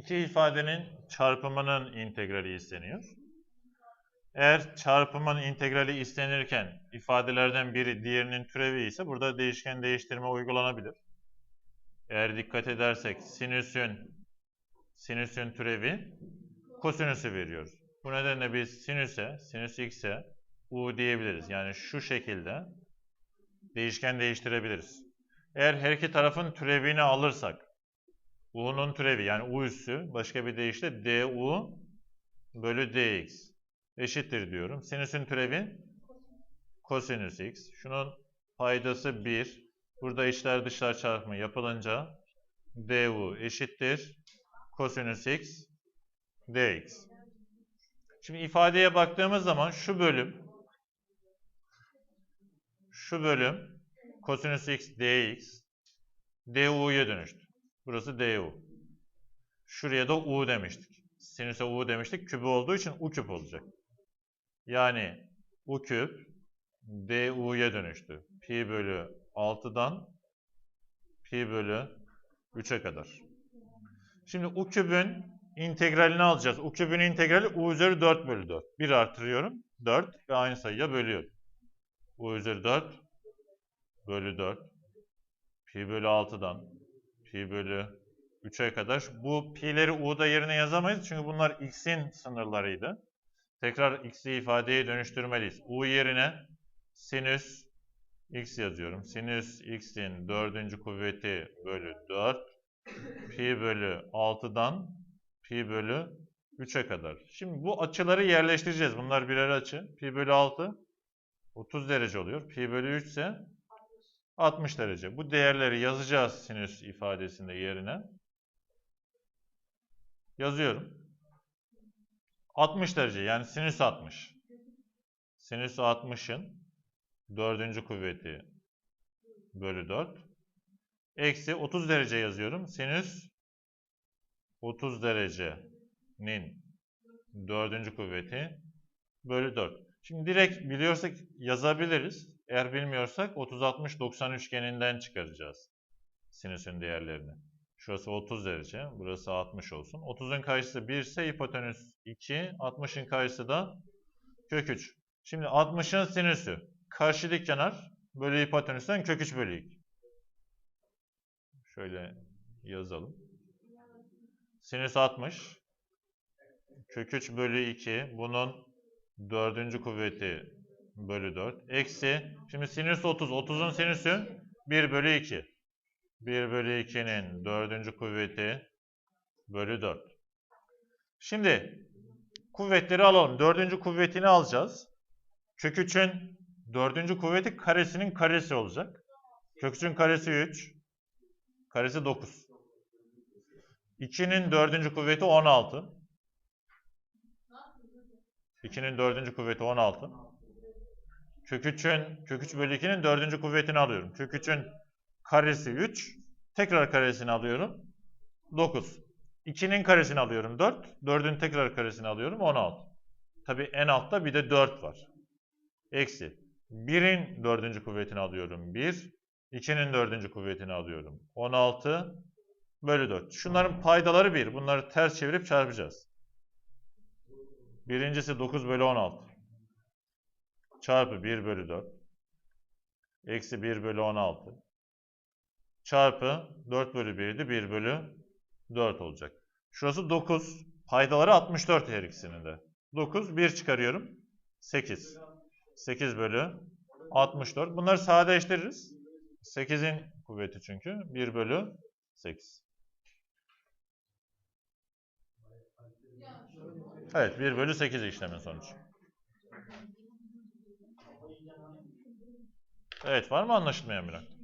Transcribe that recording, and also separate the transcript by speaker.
Speaker 1: iki ifadenin çarpımının integrali isteniyor. Eğer çarpımın integrali istenirken ifadelerden biri diğerinin türevi ise burada değişken değiştirme uygulanabilir. Eğer dikkat edersek sinüsün sinüsün türevi kosinüsü veriyoruz. Bu nedenle biz sinüse, sinüs x'e u diyebiliriz. Yani şu şekilde değişken değiştirebiliriz. Eğer her iki tarafın türevini alırsak, u'nun türevi yani u üssü başka bir deyişle du bölü dx eşittir diyorum. Sinüsün türevi kosinüs x. Şunun paydası 1. Burada içler dışlar çarpımı yapılınca du eşittir kosinüs x dx. Şimdi ifadeye baktığımız zaman şu bölüm şu bölüm kosinüs x dx du'ya dönüştü. Burası du. Şuraya da u demiştik. Sinüse u demiştik. Kübü olduğu için u küp olacak. Yani u küp du'ya dönüştü. Pi bölü 6'dan pi bölü 3'e kadar. Şimdi u kübün integralini alacağız. U kübün integrali u üzeri 4 bölü 4. 1 artırıyorum. 4 ve aynı sayıya bölüyorum. u üzeri 4 bölü 4. Pi bölü 6'dan pi bölü 3'e kadar. Bu pi'leri u'da yerine yazamayız çünkü bunlar x'in sınırlarıydı. Tekrar x'i ifadeye dönüştürmeliyiz. u yerine sinüs x yazıyorum. Sinüs x'in dördüncü kuvveti bölü 4 pi bölü 6'dan pi bölü 3'e kadar. Şimdi bu açıları yerleştireceğiz. Bunlar birer açı. Pi bölü 6 30 derece oluyor. Pi bölü 3 ise 60 derece. Bu değerleri yazacağız sinüs ifadesinde yerine. Yazıyorum. 60 derece yani sinüs 60. Sinüs 60'ın dördüncü kuvveti bölü 4. Eksi 30 derece yazıyorum. Sinüs 30 derecenin dördüncü kuvveti bölü 4. Şimdi direkt biliyorsak yazabiliriz. Eğer bilmiyorsak 30-60-90 üçgeninden çıkaracağız sinüsün değerlerini. Şurası 30 derece, burası 60 olsun. 30'un karşısı 1 ise hipotenüs 2, 60'ın karşısı da kök 3. Şimdi 60'ın sinüsü karşı dik kenar bölü hipotenüsten kök 3 bölü 2. Şöyle yazalım. Sinüs 60. Kök 3 bölü 2. Bunun dördüncü kuvveti bölü 4. Eksi. Şimdi sinüs 30. 30'un sinüsü 1 bölü 2. 1 bölü 2'nin dördüncü kuvveti bölü 4. Şimdi kuvvetleri alalım. Dördüncü kuvvetini alacağız. Kök 3'ün dördüncü kuvveti karesinin karesi olacak. Kök 3'ün karesi 3. Karesi 9. 2'nin dördüncü kuvveti 16. 2'nin dördüncü kuvveti 16. Kök 3'ün, kök 3 bölü 2'nin dördüncü kuvvetini alıyorum. Kök 3'ün karesi 3. Tekrar karesini alıyorum. 9. 2'nin karesini alıyorum 4. 4'ün tekrar karesini alıyorum 16. Tabi en altta bir de 4 var. Eksi. 1'in dördüncü kuvvetini alıyorum 1. 2'nin dördüncü kuvvetini alıyorum 16 bölü 4. Şunların paydaları 1. Bunları ters çevirip çarpacağız. Birincisi 9 bölü 16. Çarpı 1 bölü 4. Eksi 1 bölü 16. Çarpı 4 bölü 1'di. 1 bölü 4 olacak. Şurası 9. Paydaları 64 her ikisinin de. 9. 1 çıkarıyorum. 8. 8 bölü 64. Bunları sadeleştiririz. 8'in kuvveti çünkü. 1 bölü 8. Evet 1 bölü 8 işlemin sonucu. Evet var mı anlaşılmayan bir nokta?